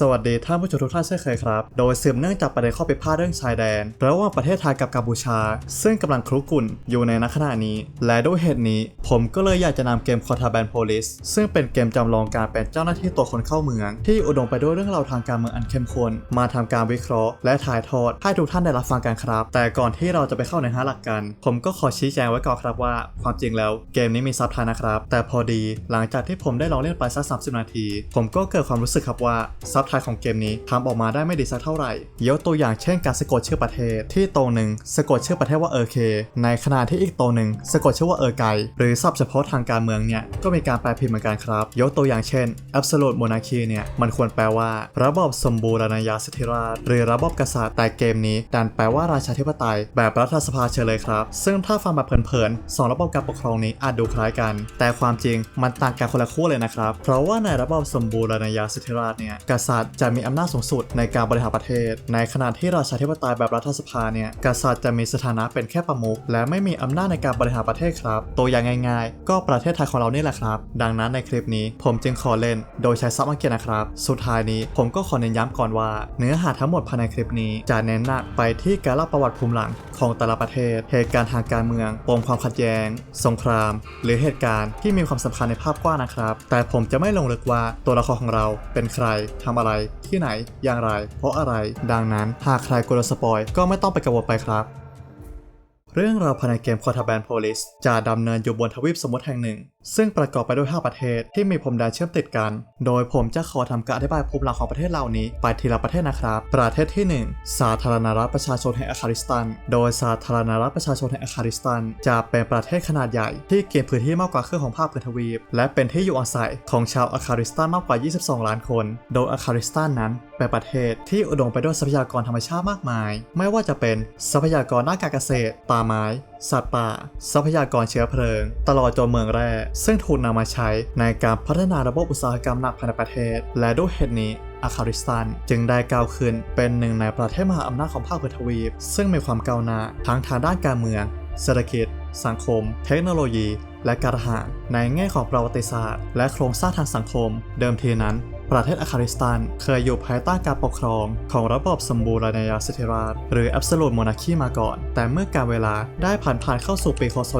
สวัสดีท่านผู้ชมทุกท่านเช่นเคยครับ โดยสืบเนื่องจากประเด็นข้อพิพาทเรื่องชายแดน ระหว่างประเทศไทยกับกัมพูชา ซึ่งกำลังครุกรุ่นอยู่ในณขณะนี้ และด้วยเหตุนี้ ผมก็เลยอยากจะนำเกม Contraband Police ซึ่งเป็นเกมจำลองการเป็นเจ้าหน้าที่ตัวคนเข้าเมือง ที่อุดมไปด้วยเรื่องราวทางการเมืองอันเข้มข้นมาทำการวิเคราะห์ และถ่ายทอดให้ทุกท่านได้รับฟังกันครับ แต่ก่อนที่เราจะไปเข้าในหาหลักกัน ผมก็ขอชี้แจงไว้ก่อนครับว่า ความจริงแล้วเกมนี้มีซับไทยนะครับ แต่พอดีหลังจากที่ผมได้ลองเล่นไปสัก30 นาที ผมก็เกิดความรู้สึกครับว่าซับไทยของเกมนี้ทำออกมาได้ไม่ดีสักเท่าไหร่ยกตัวอย่างเช่นการสะกดชื่อประเทศ ที่ตรงหนึ่งสะกดชื่อประเทศว่าเออเค ในขณะที่อีกตรงหนึ่งสะกดชื่อว่าเออไกหรือศัพท์เฉพาะทางการเมืองเนี่ยก็มีการแปลผิดเหมือนกันครับ ยกตัวอย่างเช่น absolute monarchy เนี่ยมันควรแปลว่า ระบอบสมบูรณาญาสิทธิราชหรือระบอบกษัตริย์แต่เกมนี้ดันแปลว่าราชาธิปไตย แบบรัฐสภาเฉยเลยครับ ซึ่งถ้าฟังแบบเผินๆสองระบบการปกครองนี้อาจดูคล้ายกัน แต่ความจริงมันต่างกันคนละคู่เลยนะครับ เพราะว่าในระบอบสมบูรณาญาสิทธิราชเนี่ยกษัตริย์จะมีอำนาจสูงสุดในการบริหารประเทศ ในขณะที่ราชาธิปไตยแบบรัฐสภาเนี่ยกษัตริย์จะมีสถานะเป็นแค่ประมุขและไม่มีอำนาจในการบริหารประเทศครับ ตัวอย่างง่าย ๆ ก็ประเทศไทยของเรานี่แหละครับ ดังนั้นในคลิปนี้ผมจึงขอเล่น โดยใช้ซับอังกฤษนะครับ สุดท้ายนี้ผมก็ขอเน้นย้ำก่อนว่า เนื้อหาทั้งหมดภายในคลิปนี้จะเน้นหนักไปที่การเล่าประวัติภูมิหลังของแต่ละประเทศ เหตุการณ์ทางการเมืองปมความขัดแย้ง สงคราม หรือเหตุการณ์ที่มีความสำคัญในภาพกว้างนะครับ แต่ผมจะไม่ลงลึกว่าตัวละครของเราเป็นใครทำอะไร ที่ไหน อย่างไร เพราะอะไร ดังนั้นหากใครกลัวสปอยก็ไม่ต้องไปกังวลไปครับ เรื่องราวภายในเกม Contraband Police จะดำเนินอยู่บนทวีปสมมติแห่งหนึ่งซึ่งประกอบไปด้วย 5 ประเทศที่มีพรมแดนเชื่อมติดกัน โดยผมจะขอทำการอธิบายภูมิหลังของประเทศเหล่านี้ไปทีละประเทศนะครับ ประเทศที่ 1 สาธารณรัฐประชาชนแห่งอาคาริสตัน โดยสาธารณรัฐประชาชนแห่งอาคาริสตัน จะเป็นประเทศขนาดใหญ่ที่เกินพื้นที่มากกว่าครึ่งของภาคพื้นทวีป และเป็นที่อยู่อาศัยของชาวอาคาริสตันมากกว่า 22 ล้านคน โดยอาคาริสตันนั้นเป็นประเทศที่อุดมไปด้วยทรัพยากรธรรมชาติมากมาย ไม่ว่าจะเป็นทรัพยากรด้านการเกษตร ป่าไม้ สัตว์ป่า ทรัพยากรเชื้อเพลิง ตลอดจนเมืองแร่ ซึ่งถูกนำมาใช้ในการพัฒนาระบบอุตสาหกรรมหนักภายในประเทศ และด้วยเหตุนี้อาคาริสตันจึงได้ก้าวขึ้นเป็นหนึ่งในประเทศมหาอำนาจของภาคพื้นทวีป ซึ่งมีความก้าวหน้าทั้งทางด้านการเมือง เศรษฐกิจ สังคม เทคโนโลยี และการทหารในแง่ของประวัติศาสตร์ และโครงสร้างทางสังคม เดิมทีนั้น ประเทศอาคาริสตันเคยอยู่ภายใต้การปกครองของระบอบสมบูรณาญาสิทธิราชหรือ Absolute Monarchy มาก่อน แต่เมื่อการเวลาได้ผ่านผ่านเข้าสู่ปีคศ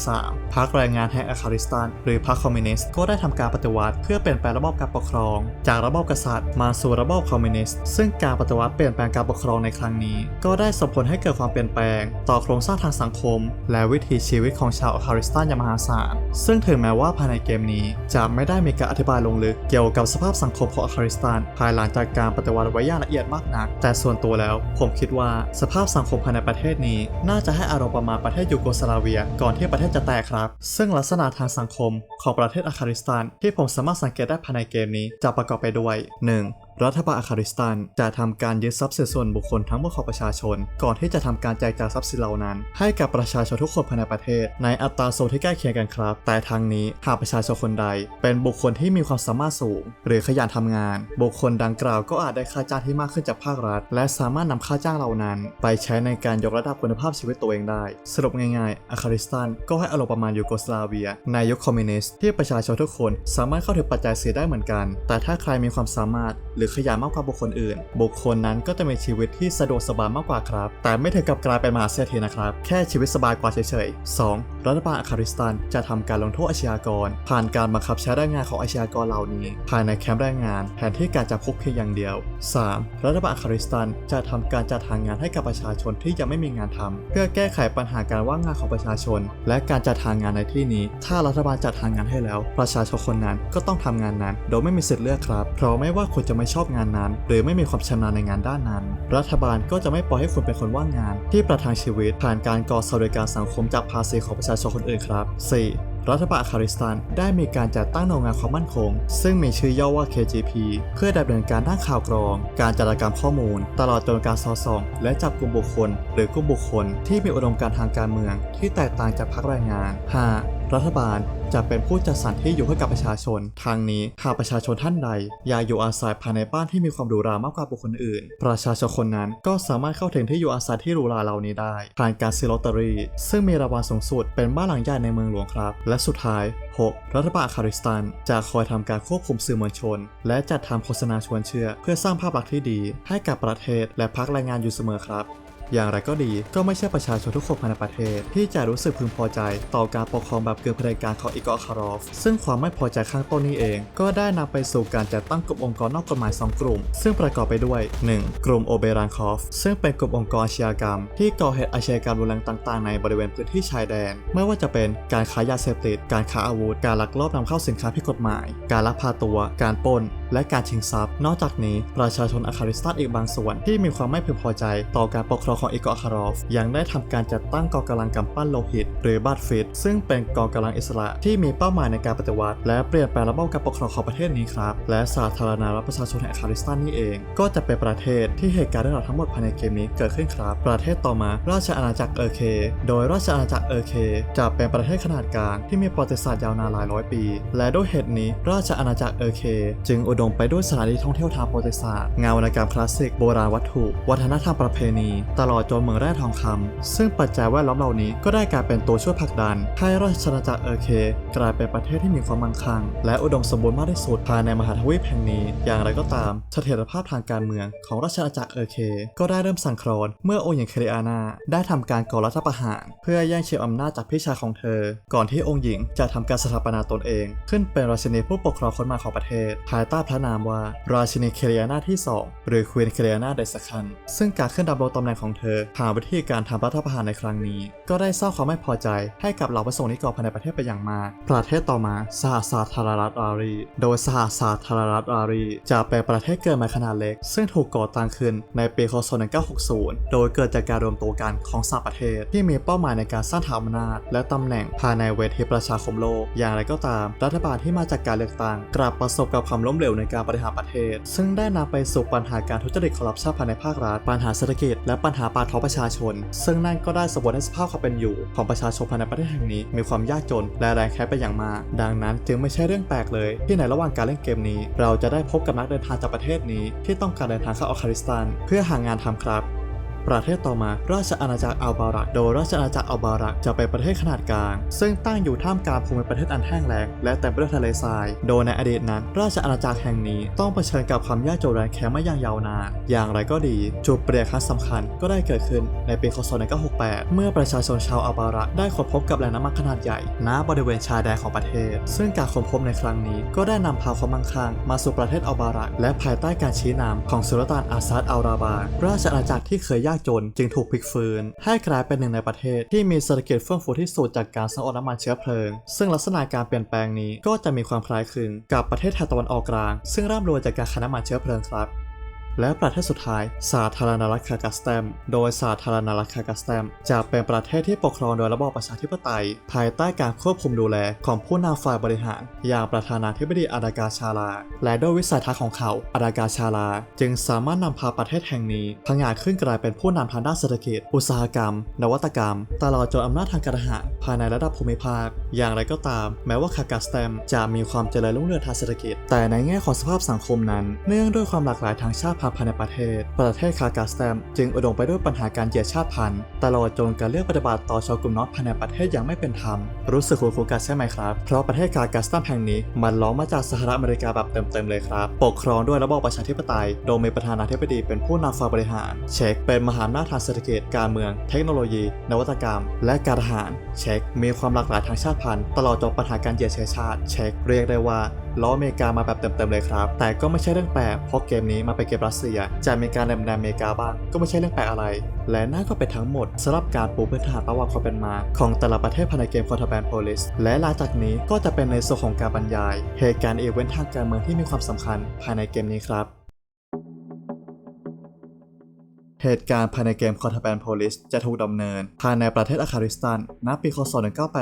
1943พรรคแรงงานแห่งอาคาริสตันหรือพรรคคอมมิวนิสต์ก็ได้ทำการปฏิวัติเพื่อเปลี่ยนแปลงระบอบการปกครอง จากระบอบกษัตริย์มาสู่ระบอบคอมมิวนิสต์ซึ่งการปฏิวัติเปลี่ยนแปลงการปกครองในครั้งนี้ ก็ได้ส่งผลให้เกิดความเปลี่ยนแปลง ต่อโครงสร้างทางสังคม และวิถีชีวิตของชาวอาคาริสตันอย่างมหาศาลซึ่งถึงแม้ว่าภายในเกมนี้จะไม่ได้มีการอธิบายลงลึกเกี่ยวกับสภาพสังคมของอาคานิสถาน ภายหลังจากการปฏิวัติไว้อย่างละเอียดมากนัก แต่ส่วนตัวแล้ว ผมคิดว่าสภาพสังคมภายในประเทศนี้ น่าจะให้อารมณ์ประมาณประเทศยูโกสลาเวีย ก่อนที่ประเทศจะแตกครับ ซึ่งลักษณะทางสังคมของประเทศอาคานิสถาน ที่ผมสามารถสังเกตได้ภายในเกมนี้จะประกอบไปด้วย 1. รัฐบาลอาคาริสตันจะทำการยึดทรัพย์สินส่วนบุคคลทั้งหมดของประชาชน ก่อนที่จะทำการแจกจ่ายทรัพย์สินเหล่านั้น ให้กับประชาชนทุกคนภายในประเทศ ในอัตราส่วนที่ใกล้เคียงกันครับ แต่ทางนี้หากประชาชนคนใด เป็นบุคคลที่มีความสามารถสูง หรือขยันทำงาน บุคคลดังกล่าวก็อาจได้ค่าจ้างที่มากขึ้นจากภาครัฐ และสามารถนำค่าจ้างเหล่านั้น ไปใช้ในการยกระดับคุณภาพชีวิตตัวเองได้ สรุปง่ายๆอาคาริสตันก็ให้อารมณ์ประมาณยูโกสลาเวียในยุคคอมมิวนิสต์ที่ประชาชนทุกคน สามารถเข้าถึงปัจจัยเสี่ได้เหมือนกัน แต่ถ้าใครมีความสามารถหรือขยันมากกว่าบุคคลอื่น บุคคลนั้นก็จะมีชีวิตที่สะดวกสบายมากกว่าครับ แต่ไม่ถึงกับกลายเป็นมหาเศรษฐีนะครับ แค่ชีวิตสบายกว่าเฉยๆ 2. รัฐบาลอาคาริสตันจะทำการลงโทษอาชญากร ผ่านการบังคับใช้แรงงานของอาชญากรเหล่านี้ ภายในแคมป์แรงงานแทนที่การจับคุกเพียงอย่างเดียว 3. รัฐบาลอาคาริสตันจะทำการจัดหางานให้กับประชาชนที่ยังไม่มีงานทำเพื่อแก้ไขปัญหาการว่างงานของประชาชน และการจัดหางานในที่นี้ ถ้ารัฐบาลจัดหางานให้แล้ว ประชาชนคนนั้นก็ต้องทำงานนั้น โดยไม่มีสิทธิ์เลือกครับ เพราะไม่ว่าคุณจะไม่ชอบงานนั้น หรือไม่มีความชำนาญในงานด้านนั้น รัฐบาลก็จะไม่ปล่อยให้คุณเป็นคนว่างงาน ที่ประทังชีวิตผ่านการก่อสวัสดิการสังคมจากภาษีของประชาชนคนอื่นครับ 4. รัฐบาลคาริสตันได้มีการจัดตั้งหน่วยงานความมั่นคง ซึ่งมีชื่อย่อว่า KGP เพื่อดำเนินการด้านข่าวกรอง การจัดการข้อมูล ตลอดจนการสอดส่อง และจับกลุ่มบุคคล หรือกลุ่มบุคคลที่มีอุดมการทางการเมือง ที่แตกต่างจากพรรคแรงงาน 5. รัฐบาลจะเป็นผู้จัดสรรที่อยู่ให้กับประชาชน ทางนี้หากประชาชนท่านใดอยากอยู่อาศัยภายในบ้านที่มีความหรูหรามากกว่าบุคคลอื่น ประชาชนคนนั้นก็สามารถเข้าถึงที่อยู่อาศัยที่หรูหราเหล่านี้ได้ ผ่านการซื้อลอตเตอรี่ ซึ่งมีรางวัลสูงสุดเป็นบ้านหลังใหญ่ในเมืองหลวงครับ และสุดท้าย 6. รัฐบาลคาริสตันจะคอยทำการควบคุมสื่อมวลชน และจัดทำโฆษณาชวนเชื่อ เพื่อสร้างภาพลักษณ์ที่ดี ให้กับประเทศและพักแรงงานอยู่เสมอครับ อย่างไรก็ดีก็ไม่ใช่ประชาชนทุกคนภายในประเทศ ที่จะรู้สึกพึงพอใจต่อการปกครองแบบเกินเผด็จการของอีกอคารอฟ ซึ่งความไม่พอใจข้างต้นนี้เอง ก็ได้นำไปสู่การจัดตั้งกลุ่มองค์กรนอกกฎหมาย 2 กลุ่ม ซึ่งประกอบไปด้วย 1. กลุ่มโอเบรานคอฟ ซึ่งเป็นกลุ่มองค์กรอาชญากรรม ที่ก่อเหตุอาชญากรรมรุนแรงต่าง ๆ ในบริเวณพื้นที่ชายแดน ไม่ว่าจะเป็นการค้ายาเสพติด การค้าอาวุธ การลักลอบนำเข้าสินค้าผิดกฎหมาย การลักพาตัว การปล้น และการชิงทรัพย์ นอกจากนี้ประชาชนอาคาริสตันอีกบางส่วน ที่มีความไม่พึงพอใจต่อการปกครองของอีกอคารอฟ ยังได้ทำการจัดตั้งกองกำลังกำปั้นโลหิต หรือบัตฟิตซึ่งเป็นกองกำลังอิสระที่มีเป้าหมายในการปฏิวัติ และเปลี่ยนแปลงระบบการปกครองของประเทศนี้ครับ และสาธารณรัฐประชาชนแห่งอาคาริสตันนี่เอง ก็จะเป็นประเทศที่เหตุการณ์เรื่องราวทั้งหมดภายในเกมนี้เกิดขึ้นครับ ประเทศต่อมาราชอาณาจักรเออเค โดยราชอาณาจักรเออเคจะเป็นประเทศขนาดกลางที่มีประวัติศาสตร์ยาวนานหลายร้อยปี และด้วยเหตุนี้ราชอาณาจักรเออเคจึงอุดมไปด้วยสถานที่ท่องเที่ยวทางประวัติศาสตร์งานวรรณกรรมคลาสสิกโบราณวัตถุ วัฒนธรรมประเพณี ตลอดจนเมืองแร่ทองคำซึ่งปัจจัยแวดล้อมเหล่านี้ก็ได้กลายเป็นตัวช่วยผลักดัน ให้ราชอาณาจักรเออร์เค กลายเป็นประเทศที่มีความมั่งคั่ง และอุดมสมบูรณ์มากที่สุดภายในมหาทวีปแห่งนี้ อย่างไรก็ตามเสถียรภาพทางการเมืองของราชอาณาจักรเออร์เค ก็ได้เริ่มสั่นคลอนเมื่อองค์หญิงเคเรอานาได้ทำการก่อรัฐประหาร เพื่อแย่งชิงอำนาจจากพี่ชายของเธอ ก่อนที่องค์หญิงจะทำการสถาปนาตนเอง ขึ้นเป็นราชินีผู้ปกครองคนใหม่ของประเทศภายใต้พระนามว่า ราชินีเคเรอานาที่ 2 หรือควีนเคเรอานาเดสคัน ซึ่งการขึ้นดำรงตำแหน่งของเธอผ่านวิธีการทำรัฐประหารในครั้งนี้ ก็ได้สร้างความไม่พอใจให้กับเหล่าประสงค์นิกรภายในประเทศไปอย่างมาก ประเทศต่อมาสหสาธารณรัฐอารี โดยสหสาธารณรัฐอารี จะเป็นประเทศเกิดมาขนาดเล็ก ซึ่งถูกก่อตั้งขึ้นในปีคศ 1960 โดยเกิดจากการรวมตัวกันของสาประเทศ ที่มีเป้าหมายในการสร้างฐานอำนาจ และตำแหน่งภายในเวทีประชาคมโลก อย่างไรก็ตาม รัฐบาลที่มาจากการเลือกตั้งกลับประสบกับความล้มเหลวในการบริหารประเทศ ซึ่งได้นำไปสู่ปัญหาการทุจริตคอร์รัปชันภายในภาครัฐ ปัญหาเศรษฐกิจ และปัญหาปากท้องประชาชน ซึ่งนั่นก็ได้สมบูรณ์ให้สภาพความเป็นอยู่ ของประชาชนภายในประเทศแห่งนี้ มีความยากจนและแรงแค้นไปอย่างมาก ดังนั้นจึงไม่ใช่เรื่องแปลกเลย ที่ในระหว่างการเล่นเกมนี้ เราจะได้พบกับนักเดินทางจากประเทศนี้ที่ต้องการเดินทางเข้าอัคาริสตันเพื่อหางานทำครับ ประเทศต่อมาราชอาณาจักรอัลบารัก โดยราชอาณาจักรอัลบารักจะเป็นประเทศขนาดกลาง ซึ่งตั้งอยู่ท่ามกลางภูมิประเทศอันแห้งแล้งและเต็มไปด้วยทะเลทราย โดยในอดีตนั้น ราชอาณาจักรแห่งนี้ต้องเผชิญกับความยากจนแรงแค้นมาอย่างยาวนาน อย่างไรก็ดี จุดเปลี่ยนครั้งสำคัญก็ได้เกิดขึ้นในปีคศ 1968 เมื่อประชาชนชาวอัลบารักได้ค้นพบกับแหล่งน้ำมันขนาดใหญ่ณบริเวณชายแดนของประเทศ ซึ่งการค้นพบในครั้งนี้ก็ได้นำพาความมั่งคั่งมาสู่ประเทศอัลบารักและภายใต้การชี้นำของสุลต่านอาซาดอัลราบาราชอาณาจักรที่เคยยากจน จึงถูกพลิกฟื้น ให้กลายเป็นหนึ่งในประเทศ ที่มีเศรษฐกิจเฟื่องฟูที่สุดจากการส่งออกน้ำมันเชื้อเพลิง ซึ่งลักษณะการเปลี่ยนแปลงนี้ก็จะมีความคล้ายคลึงกับประเทศแถบตะวันออกกลาง ซึ่งร่ำรวยจากการขาน้ำมันเชื้อเพลิงครับ และประเทศสุดท้าย สาธารณรัฐคาซัคสถาน โดยสาธารณรัฐคาซัคสถานจะเป็นประเทศที่ปกครองโดยระบอบประชาธิปไตย ภายใต้การควบคุมดูแลของผู้นำฝ่ายบริหาร อย่างประธานาธิบดีอาดากาชาลา และด้วยวิสัยทัศน์ของเขาอาดากาชาลา จึงสามารถนำพาประเทศแห่งนี้พังงาขึ้นกลายเป็นผู้นำทางด้านเศรษฐกิจ อุตสาหกรรม นวัตกรรม ตลอดจนอำนาจทางการทหารภายในระดับภูมิภาค อย่างไรก็ตาม แม้ว่าคาซัคสถานจะมีความเจริญรุ่งเรืองทางเศรษฐกิจ แต่ในแง่ของสภาพสังคมนั้น เนื่องด้วยความหลากหลายทางชาติพันธ์ภายในประเทศ ประเทศคาซัคสถานจึงอุดมไปด้วยปัญหาการเหยียดชาติพันธุ์ตลอดจนการเลือกปฏิบัติต่อชาวกลุ่มน้อยภายในประเทศอย่างไม่เป็นธรรม รู้สึกคุ้นๆกันใช่ไหมครับ เพราะประเทศคาซัคสถานแห่งนี้มันล้อมาจากสหรัฐอเมริกาแบบเต็มๆเลยครับ ปกครองด้วยระบอบประชาธิปไตย โดยมีประธานาธิบดีเป็นผู้นำฝ่ายบริหาร เช็กเป็นมหาอำนาจทางเศรษฐกิจการเมือง เทคโนโลยี นวัตกรรม และการทหาร เช็กมีความหลากหลายทางชาติพันธุ์ตลอดจนปัญหาการเหยียดเชื้อชาติ เช็กเรียกได้ว่าล้ออเมริกามาแบบเต็มๆเลยครับ แต่ก็ไม่ใช่เรื่องแปลกเพราะเกมนี้มาเป็นเกมรัสเซียจะมีการแนมแนมอเมริกาบ้างก็ไม่ใช่เรื่องแปลกอะไร และน่าก็เป็นทั้งหมดสำหรับการปูพื้นฐานประวัติความเป็นมา ของแต่ละประเทศภายในเกม Contraband Police และหลังจากนี้ก็จะเป็นในส่วนของการบรรยาย เหตุการณ์อีเวนต์ทางการเมืองที่มีความสำคัญภายในเกมนี้ครับ เหตุการณ์ภายในเกม Contraband Police จะถูกดำเนิน ภายในประเทศอาคาริสตันณปีคศ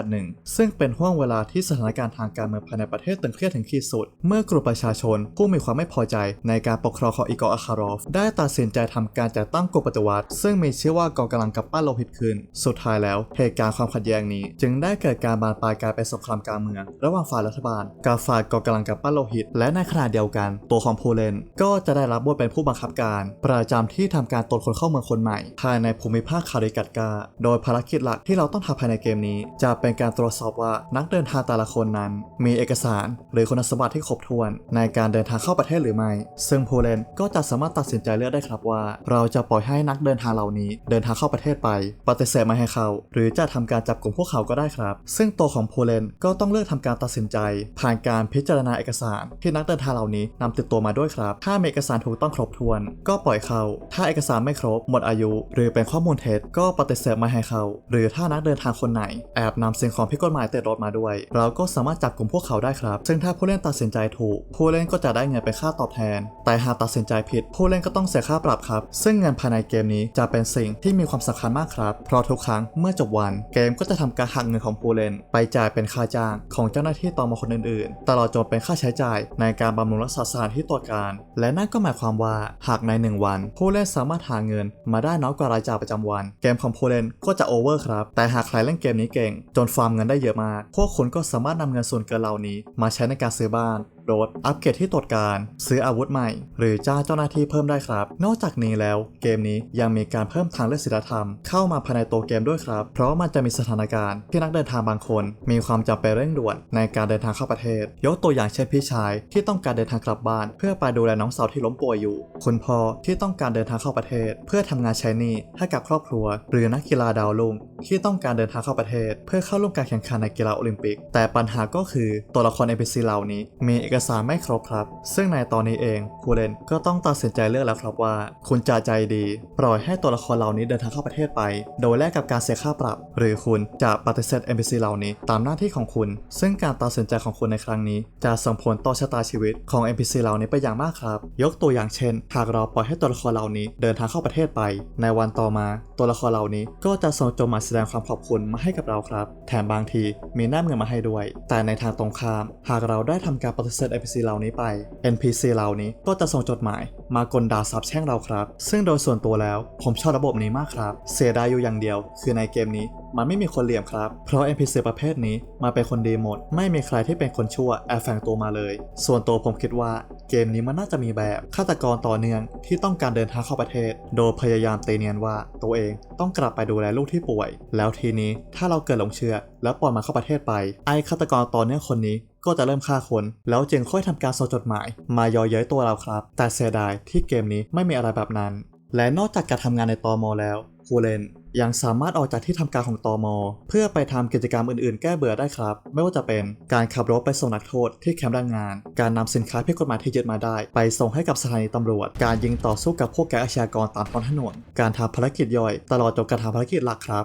1981 ซึ่งเป็นห่วงเวลาที่สถานการณ์ทางการเมืองภายในประเทศตึงเครียดถึงขีดสุด เมื่อกลุ่มประชาชนผู้มีความไม่พอใจในการปกครองของอีกอร์อาคารอฟ ได้ตัดสินใจทำการจัดตั้งกลุ่มปฏิวัติ ซึ่งมีชื่อว่ากองกำลังกับปั้นโลหิตขึ้น สุดท้ายแล้วเหตุการณ์ความขัดแย้งนี้ จึงได้เกิดการบานปลายกลายเป็นสงครามกลางเมือง ระหว่างฝ่ายรัฐบาลกับฝ่ายกองกำลังกับปั้นโลหิต และในขณะเดียวกัน ตัวของผู้เล่นก็จะได้รับบทเป็นผู้บังคับการ ประจำที่ทำการตรวจคนเข้าเมืองคนใหม่ ภายในภูมิภาคคาริกัตกา โดยภารกิจหลักที่เราต้องทำภายในเกมนี้ จะเป็นการตรวจสอบว่านักเดินทางแต่ละคนนั้น มีเอกสาร หรือคุณสมบัติที่ครบถ้วน ในการเดินทางเข้าประเทศหรือไม่ ซึ่งผู้เล่นก็จะสามารถตัดสินใจเลือกได้ครับว่า เราจะปล่อยให้นักเดินทางเหล่านี้ เดินทางเข้าประเทศไป ปฏิเสธไม่ให้เข้า หรือจะทำการจับกลุ่มพวกเขาก็ได้ครับ ซึ่งตัวของผู้เล่นก็ต้องเลือกทำการตัดสินใจ ผ่านการพิจารณาเอกสาร ที่นักเดินทางเหล่านี้นำติดตัวมาด้วยครับ ถ้าเอกสารถูกต้องครบถ้วน ก็ปล่อยเข้า ถ้าเอกสารไม่ครบ หมดอายุ หรือเป็นข้อมูลเท็จก็ปฏิเสธไม่ให้เขา หรือถ้านักเดินทางคนไหน แอบนำสิ่งของผิดกฎหมายติดรถมาด้วย เราก็สามารถจับกลุ่มพวกเขาได้ครับ ซึ่งถ้าผู้เล่นตัดสินใจถูก ผู้เล่นก็จะได้เงินเป็นค่าตอบแทน แต่หากตัดสินใจผิด ผู้เล่นก็ต้องเสียค่าปรับครับ ซึ่งเงินภายในเกมนี้จะเป็นสิ่งที่มีความสำคัญมากครับ เพราะทุกครั้งเมื่อจบวัน เกมก็จะทำการหักเงินของผู้เล่น ไปจ่ายเป็นค่าจ้างของเจ้าหน้าที่ตมคนอื่นๆ ตลอดจนเป็นค่าใช้จ่ายในการบำรุงรักษาสถานที่ตรวจการ และนั่นก็หมายความว่าหากใน 1 วัน ผู้เล่นสามารถหาเงินมาได้น้อยกว่ารายจ่ายประจำวัน เกมคองผู้เล่นก็จะโอเวอร์ครับ แต่หากใครเล่นเกมนี้เก่ง จนฟาร์มเงินได้เยอะมาก พวกคุณก็สามารถนำเงินส่วนเกินเหล่านี้ มาใช้ในการซื้อบ้าน รถอัปเกรดที่ตรวจการ ซื้ออาวุธใหม่ หรือจ้างเจ้าหน้าที่เพิ่มได้ครับ นอกจากนี้แล้ว เกมนี้ยังมีการเพิ่มทางเลือกศีลธรรม เข้ามาภายในตัวเกมด้วยครับ เพราะมันจะมีสถานการณ์ที่นักเดินทางบางคน มีความจำเป็นเร่งด่วนในการเดินทางเข้าประเทศ ยกตัวอย่างเช่นพี่ชายที่ต้องการเดินทางกลับบ้าน เพื่อไปดูแลน้องสาวที่ล้มป่วยอยู่ คุณพ่อที่ต้องการเดินทางเข้าประเทศ เพื่อทำงานใช้หนี้ให้กับครอบครัว หรือนักกีฬาดาวรุ่งที่ต้องการเดินทางเข้าประเทศ เพื่อเข้าร่วมการแข่งขันในกีฬาโอลิมปิก แต่ปัญหาก็คือตัวละคร NPC เหล่านี้มีเอกอกสารไม่ครบครับ ซึ่งในตอนนี้เองผู้เล่นก็ต้องตัดสินใจเลือกแล้วครับว่า คุณจะใจดี ปล่อยให้ตัวละครเหล่านี้เดินทางเข้าประเทศไป โดยแลกกับการเสียค่าปรับ หรือคุณจะปฏิเสธ NPC เหล่านี้ตามหน้าที่ของคุณ ซึ่งการตัดสินใจของคุณในครั้งนี้ จะส่งผลต่อชะตาชีวิตของ NPC เหล่านี้ไปอย่างมากครับ ยกตัวอย่างเช่น หากเราปล่อยให้ตัวละครเหล่านี้เดินทางเข้าประเทศไป ในวันต่อมา ตัวละครเหล่านี้ก็จะส่งจดหมายแสดงความขอบคุณมาให้กับเราครับ แถมบางทีมีแนบเงินมาให้ด้วย แต่ในทางตรงข้าม หากเราได้ทำการปฏิเสธ NPC เหล่านี้ไป NPC เหล่านี้ก็จะส่งจดหมาย มากลด่าสาบแช่งเราครับ ซึ่งโดยส่วนตัวแล้วผมชอบระบบนี้มากครับ เสียดายอยู่อย่างเดียว คือในเกมนี้ มันไม่มีคนเหลี่ยมครับ เพราะ NPC ประเภทนี้มาเป็นคนดีหมด ไม่มีใครที่เป็นคนชั่วแอบแฝงตัวมาเลย ส่วนตัวผมคิดว่าเกมนี้มันน่าจะมีแบบฆาตกรต่อเนื่องที่ต้องการเดินทางเข้าประเทศ โดยพยายามตีเนียนว่าตัวเองต้องกลับไปดูแลลูกที่ป่วย แล้วทีนี้ถ้าเราเกิดหลงเชื่อ แล้วปล่อยมันเข้าประเทศไป ไอ้ฆาตกรต่อเนื่องคนนี้ก็จะเริ่มฆ่าคน แล้วจึงค่อยทำการส่งจดหมาย มาย่อเย้ยตัวเราครับ แต่เสียดายที่เกมนี้ไม่มีอะไรแบบนั้น และนอกจากการทำงานในตอมอแล้วผู้เล่น ยังสามารถออกจากที่ทำการของตอมอเพื่อไปทำกิจกรรมอื่นๆ แก้เบื่อได้ครับ ไม่ว่าจะเป็นการขับรถไปส่งนักโทษที่แคมป์แรงงาน การนำสินค้าผิดกฎหมายที่ยึดมาได้ ไปส่งให้กับสถานีตำรวจ การยิงต่อสู้กับพวกแก๊งอาชญากรตามท้องถนน การทำภารกิจย่อย ตลอดจนการทำภารกิจหลักครับ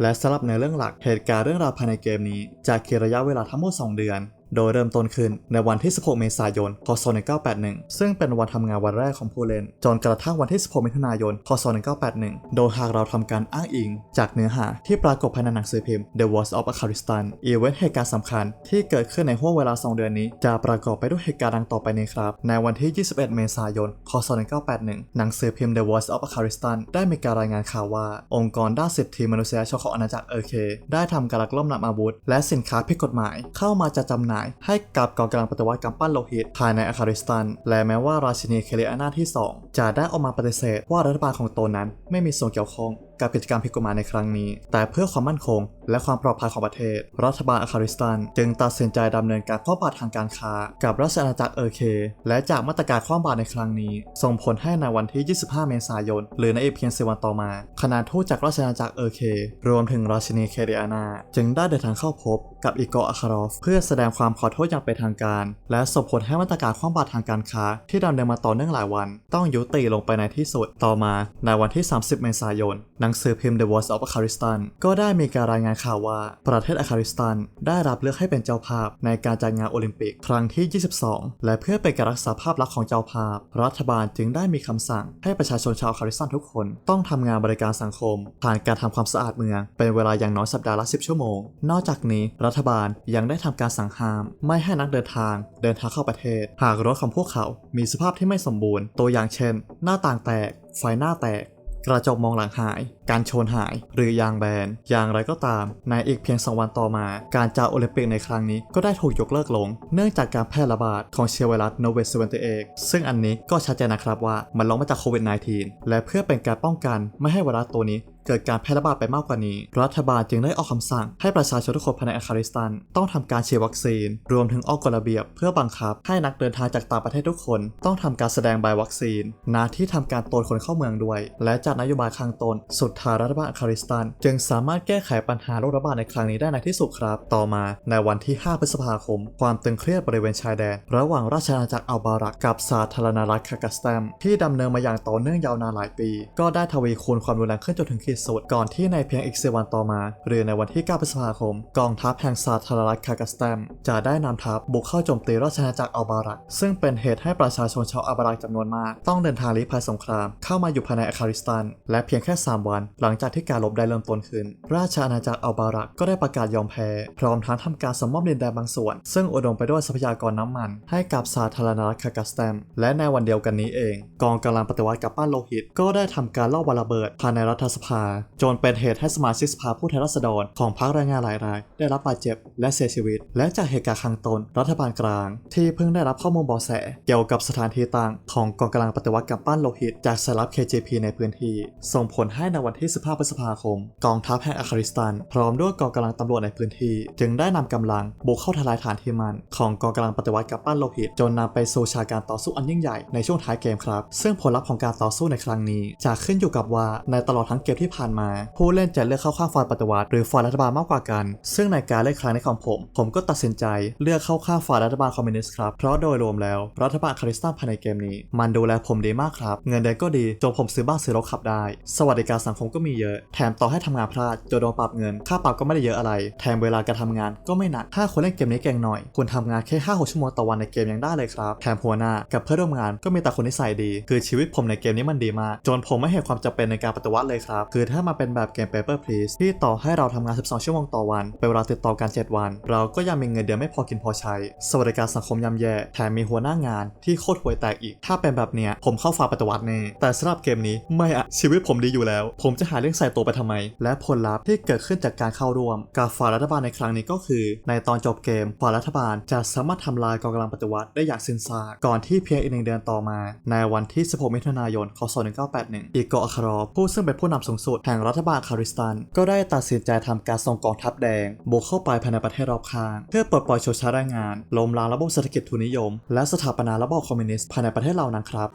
และสำหรับในเรื่องหลักเหตุการณ์เรื่องราวภายในเกมนี้จะเคียระยะเวลาทั้งหมด 2 เดือน โดยเริ่มต้นขึ้นในวันที่ 16 เมษายน พศ 1981 ซึ่งเป็นวันทำงานวันแรกของผู้เล่น จนกระทั่งวันที่ 16 มิถุนายน พศ 1981 โดยหากเราทำการอ้างอิง จากเนื้อหาที่ปรากฏภายในหนังสือพิมพ์ The Wars of Akharistan อีเวนต์เหตุการณ์สำคัญที่เกิดขึ้นในห่วงเวลา 2 เดือนนี้ จะประกอบไปด้วยเหตุการณ์ดังต่อไปนี้ครับ ในวันที่ 21 เมษายน พศ 1981 หนังสือพิมพ์ The Wars of Akharistan ได้มีการรายงานข่าวว่า องค์กรด้านสิทธิมนุษยชนของอาณาจักรเอเคได้ทำการลักลอบนำอาวุธ และสินค้าผิดกฎหมาย เข้ามาจัดจำหน่ายให้กับกองกำลังปฏิวัติกำปั้นโลหิตภายในอาคาริสตัน และแม้ว่าราชินีเคเลอานาที่ 2 จะได้ออกมาปฏิเสธว่ารัฐบาลของตนนั้นไม่มีส่วนเกี่ยวข้อง กับกิจกรรมผิดกฎหมายในครั้งนี้ แต่เพื่อความมั่นคง และความปลอดภัยของประเทศ รัฐบาลอาคาริสตันจึงตัดสินใจดำเนินการข้อบาดทางการค้า กับราชอาณาจักรเอเค และจากมาตรการข้อบาดในครั้งนี้ ส่งผลให้ในวันที่ 25 เมษายน หรือในอีกเพียงสิวันต่อมา คณะทูตจากราชอาณาจักรเอเค รวมถึงราชินีเคเดียนาจึงได้เดินทางเข้าพบกับอีกออาคารอฟ เพื่อแสดงความขอโทษอย่างเป็นทางการ และส่งผลให้มาตรการข้อบาดทางการค้า ที่ดำเนินมาต่อเนื่องหลายวัน ต้องยุติลงไปในที่สุดต่อมาในวันที่ 30 เมษายนหนันังสือพิมพ์ The Voice of Afghanistan ก็ได้มีการรายงานข่าวว่า ประเทศอัฟกานิสถานได้รับเลือกให้เป็นเจ้าภาพในการจัดงานโอลิมปิกครั้งที่ 22 และเพื่อเป็นการรักษาภาพลักษณ์ของเจ้าภาพ รัฐบาลจึงได้มีคำสั่งให้ประชาชนชาวอัฟกานิสถานทุกคน ต้องทำงานบริการสังคม ผ่านการทำความสะอาดเมือง เป็นเวลาอย่างน้อยสัปดาห์ละ 10 ชั่วโมง นอกจากนี้รัฐบาลยังได้ทำการสั่งห้าม ไม่ให้นักเดินทาง เดินทางเข้าประเทศ หากรถของพวกเขา มีสภาพที่ไม่สมบูรณ์ ตัวอย่างเช่น หน้าต่างแตก ไฟหน้าแตก กระจกมองหลังหาย การชนหาย หรือยางแบน อย่างไรก็ตาม ในอีกเพียง 2 วันต่อมา การจัดโอลิมปิกในครั้งนี้ก็ได้ถูกยกเลิกลง เนื่องจากการแพร่ระบาดของเชื้อไวรัสโนเวเวนติเอกซึ่งอันนี้ก็ชัดเจนนะครับว่ามันลงมาจากโควิด -19 และเพื่อเป็นการป้องกันไม่ให้ไวรัสตัวนี้ เกิดการแพร่ระบาดไปมากกว่านี้ รัฐบาลจึงได้ออกคำสั่ง ให้ประชาชนทุกคนภายในอัฟกานิสถานต้องทำการฉีดวัคซีน รวมถึงออกกฎระเบียบ เพื่อบังคับให้นักเดินทางจากต่างประเทศทุกคน ต้องทำการแสดงใบวัคซีนณที่ทำการตรวจคนเข้าเมืองด้วย และจากนโยบายข้างต้นสุดท้ายรัฐบาลอัฟกานิสถานจึงสามารถแก้ไขปัญหาโรคระบาดในครั้งนี้ได้ในที่สุดครับ ต่อมาในวันที่ 5 พฤษภาคม ความตึงเครียดบริเวณชายแดน ระหว่างราชอาณาจักรอัลบารักกับสาธารณรัฐคากัสแตันที่ดำเนินมาอย่างต่อเนื่องยาวนานหลายปี ก็ได้ทวีคูณความรุนแรงขึ้นจนถึงขีดสุด ก่อนที่ในเพียงอีกสวันต่อมา หรือในวันที่ 9 พฤษภาคม กองทัพแห่งสาธารณรัฐคากัสตันจะได้นำทัพบุกเข้าโจมตีราชอาณาจักรอัลบารัก ซึ่งเป็นเหตุให้ประชาชนชาวอัลบารักจำนวนมาก ต้องเดินทางลี้ภัยสงครามเข้ามาอยู่ภายในอัฟกานิสถานและเพียงแค่ 3 วัน หลังจากที่การรบได้เริ่มต้นขึ้น ราชอาณาจักรอัลบารักก็ได้ประกาศยอมแพ้พร้อมทั้งทำการสมมอบดินแดนบางส่วน ซึ่งอุดมไปด้วยทรัพยากรน้ำมัน ให้กับสาธารณรัฐคากัสตันและในวันเดียวกันนี้เอง กองกำลังปฏิวัติกับป้านโลหิต ก็ได้ทำการลอบวางระเบิดภายในรัฐสภาจนเป็นเหตุให้สมาชิกสภาผู้แทนราษฎรของพรรคแรงงานหลายราย ได้รับบาดเจ็บและเสียชีวิต และจากเหตุการณ์ข้งต้นรัฐบาลกลาง ที่เพิ่งได้รับข้อมูลเบาะแส เกี่ยวกับสถานที่ตั้งของกองกำลังปฏิวัติกับป้านโลหิต จากสายลับ KGP ในพื้นที่ ส่งผลให้ในวันที่ 15 พฤษภาคม กองทัพแห่งอัฟกานิสถาน พร้อมด้วยกองกำลังตำรวจในพื้นที่ จึงได้นำกำลังบุกเข้าทลายฐานที่มั่นของกองกำลังปฏิวัติกับป้านโลหิต จนนำไปสู่ฉากการต่อสู้อันยิ่งใหญ่ในช่วงท้ายเกมครับ ซึ่งผลลัพธ์ของการต่อสู้ในครั้งนี้จะขึ้นอยู่กับว่าในตลอดทั้งเกมที่ผ่านมา ผู้เล่นจะเลือกเข้าข้างฝ่ายปฏิวัติหรือฝ่ายรัฐบาลมากกว่ากัน ซึ่งในการเล่นครั้งนี้ของผม ผมก็ตัดสินใจเลือกเข้าข้างฝ่ายรัฐบาลคอมมิวนิสต์ครับ เพราะโดยรวมแล้วรัฐบาลคาริสตันภายในเกมนี้ มันดูแลผมดีมากครับ เงินเดือนก็ดีจนผมซื้อบ้านซื้อรถขับได้ สวัสดิการสังคมก็มีเยอะ แถมต่อให้ทำงานพลาดจะโดนปรับเงิน ค่าปรับก็ไม่ได้เยอะอะไร แถมเวลาการทำงานก็ไม่หนัก ถ้าคนเล่นเกมนี้เก่งหน่อยคุณทำงานแค่5 6ชั่วโมงต่อวันในเกมยังได้เลยครับ แถมหัวหน้ากับเพื่อนร่วมงานก็มีแต่คนนิสัยดี คือชีวิตผมในเกมนี้มันดีมากจนผมไม่เห็นความจำเป็นในการปฏิวัติเลยครับคืือถ้ามาเป็นแบบเกม Paper Please ที่ต่อให้เราทำงาน 12 ชั่วโมงต่อวัน เป็นเวลาติดต่อกัน 7 วัน เราก็ยังมีเงินเดือนไม่พอกินพอใช้ สวัสดิการสังคมย่ำแย่ แถมมีหัวหน้างานที่โคตรห่วยแตกอีก ถ้าเป็นแบบเนี้ยผมเข้าฝ่าปฏิวัติแน่ แต่สำหรับเกมนี้ไม่อะชีวิตผมดีอยู่แล้ว ผมจะหาเรื่องใส่ตัวไปทำไม และผลลัพธ์ที่เกิดขึ้นจากการเข้าร่วม กับฝ่ายรัฐบาลในครั้งนี้ก็คือ ในตอนจบเกมฝ่ายรัฐบาลจะสามารถทำลายกองกำลังปฏิวัติได้อย่างสิ้นซากก่อนที่เพียงอีกหนึ่งเดือนต่อมา ในวันที่ 16 มิถุนายน คศ 1981 อีโกอคารอผู้ซึ่งเป็นผู้นำสูงสุดแห่งรัฐบาลคาริสตัน ก็ได้ตัดสินใจทำการส่งกองทัพแดงบุกเข้าไปภายในประเทศรอบข้าง เพื่อปลดปล่อยชนชั้นแรงงานล้มล้างระบบเศรษฐกิจทุนนิยม และสถาปนาระบอบคอมมิวนิสต์ภายในประเทศเรานั้นครับ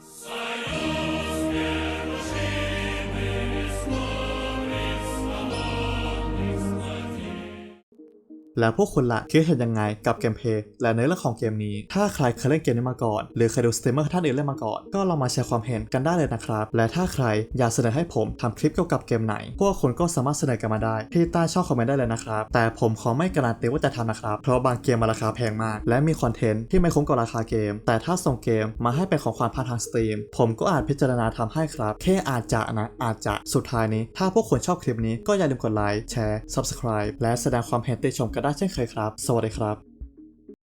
แล้วพวกคุณละคิดเห็นยังไงกับเกมเพย์และในเรื่องของเกมนี้ ถ้าใครเคยเล่นเกมนี้มาก่อน หรือเคยดูสตรีมเมอร์ท่านอื่นเล่นมาก่อน ก็ลองมาแชร์ความเห็นกันได้เลยนะครับ และถ้าใครอยากเสนอให้ผมทำคลิปเกี่ยวกับเกมไหน พวกคุณก็สามารถเสนอกันมาได้ที่ใต้ช่องคอมเมนต์ได้เลยนะครับ แต่ผมขอไม่การันตีว่าจะทำนะครับ เพราะบางเกมมันราคาแพงมาก และมีคอนเทนต์ที่ไม่คุ้มกับราคาเกม แต่ถ้าส่งเกมมาให้เป็นของขวัญผ่านทางสตรีม ผมก็อาจพิจารณาทำให้ครับแค่อาจจะนะอาจจะสุดท้ายนี้ ถ้าพวกคุณชอบคลิปนี้ก็อย่าลืมกดไลค์แชร์ subscribe และแสดงความเห็นติชมกันได้เช่นเคยครับ สวัสดีครับ